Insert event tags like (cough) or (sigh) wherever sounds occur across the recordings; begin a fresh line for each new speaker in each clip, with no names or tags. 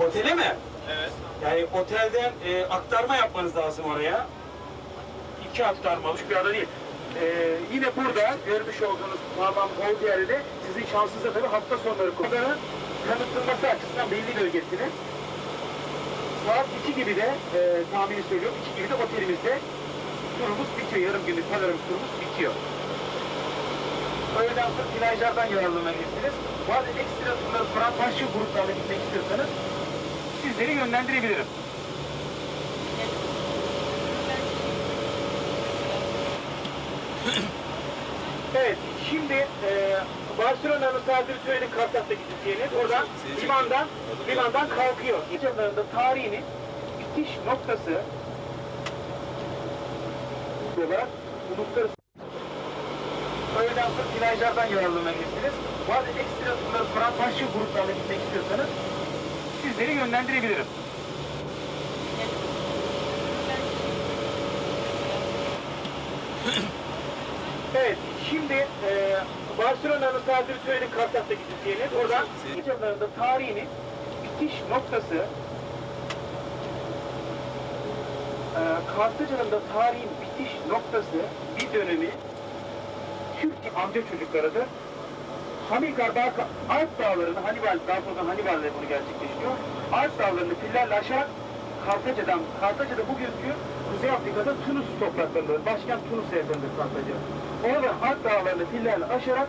Otele mi?
Evet.
Yani otelden e, aktarma yapmanız lazım oraya. İki aktarmalık bir ada değil. E, yine burada görmüş olduğunuz Mamam Hold yerinde sizin şansınıza tabii hafta sonları kullanın. Tanıtılması açısından belli bölgesini. Saat 2 gibi de e, tahmini söylüyorum. 2 gibi de otelimizde turumuz bitiyor. Yarım günlük panoramik turumuz bitiyor. Öğleden sonra plajlardan yararlanabilirsiniz. Bazı ekstra turları falan başka gruplarla gitmek istiyorsanız sizleri yönlendirebilirim. evet, şimdi e, Barcelona'nın sadece söyledik Kartas'ta gideceğiniz. Oradan limandan, limandan kalkıyor. İçerilerinde tarihinin bitiş noktası olarak uluslararası Öğleden sonra plajlardan yararlanabilirsiniz. Bazı ekstra turları başka gruplarla gitmek istiyorsanız sizleri yönlendirebilirim. (clears throat) Evet, şimdi e, Barcelona'nın sadece söyledik Kartas'ta gideceğiniz. Oradan İçerilerinde tarihinin bitiş noktası e, Kartaca'nın da tarihin bitiş noktası bir dönemi Türk amca çocuklarıdır. Dağ, Alp dağlarını Hannibal, daha sonra Hannibal ile bunu gerçekleştiriyor. Alp dağlarını fillerle aşarak Kartaca'dan, Kartaca'da bugünkü Kuzey Afrika'da Tunus topraklarındadır. Başkent Tunus'a yakındır Kartaca. Orada Alp dağlarını fillerle aşarak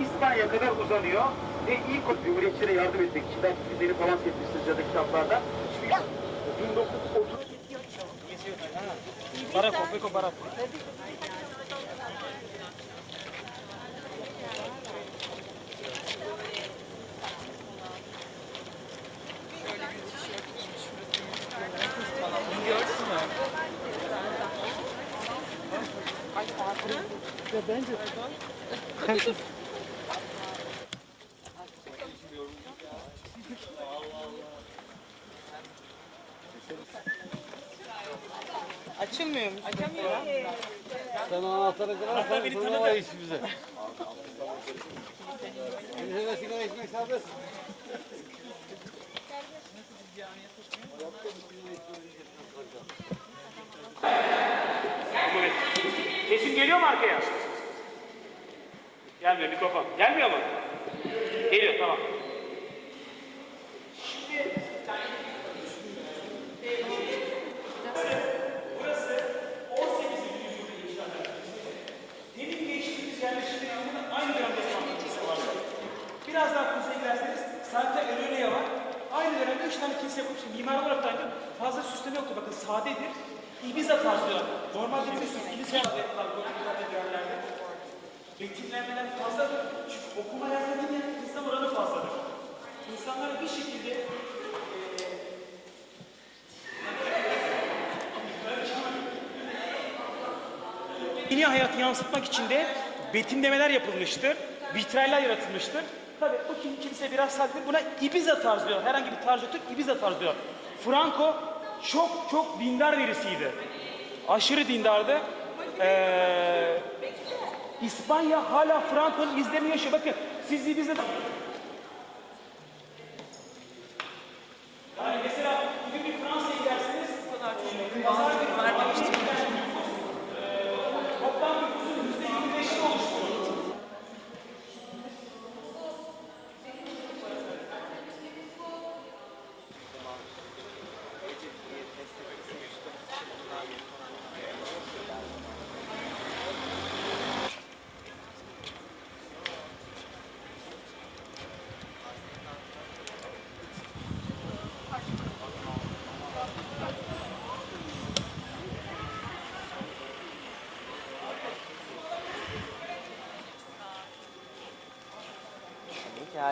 İspanya kadar uzanıyor ve ilk Cumhuriyetçilere yardım etmek için belki filmleri falan seyretmişsiniz ya da kitaplarda. 1930
Baraco, fui con Baraco.
Açılmıyor mu? Açamıyor.
Sen anahtarı kırarsan fırlama iş bize. Bize sigara içmek serbest.
Sesim geliyor mu arkaya? Gelmiyor mikrofon. Gelmiyor mu? Geliyor tamam.
Biraz daha kuzeye giderseniz Santa Eulalia var. Aynı dönemde üç tane kilise olarak da aynı. Fazla süsleme yoktu. Bakın sadedir. Ibiza tarzı. Normalde biliyorsunuz kilise yaptılar. Böyle yerlerde. Betimlenmeler fazladır. Çünkü okuma yazma bilmeyen insan oranı fazladır. İnsanlara bir şekilde Yeni hayatı yansıtmak için de betimlemeler yapılmıştır. Vitraller yaratılmıştır. Tabii bu kim- kilise biraz sadedir. Buna Ibiza tarzı diyor. Herhangi bir tarz yoktur. Ibiza tarzı diyor. Franco çok çok dindar birisiydi. Aşırı dindardı. Ee, İspanya hala Franco'nun izlerini yaşıyor. Bakın siz Ibiza'da...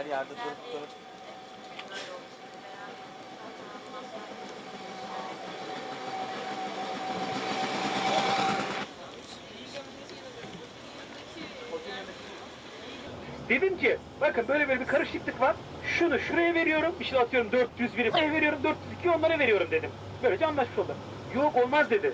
her yerde durup durup.
Dedim ki bakın böyle böyle bir karışıklık var. Şunu şuraya veriyorum. işte atıyorum 400 biri buraya veriyorum. 402 onlara veriyorum dedim. Böylece anlaşmış olduk. Yok olmaz dedi.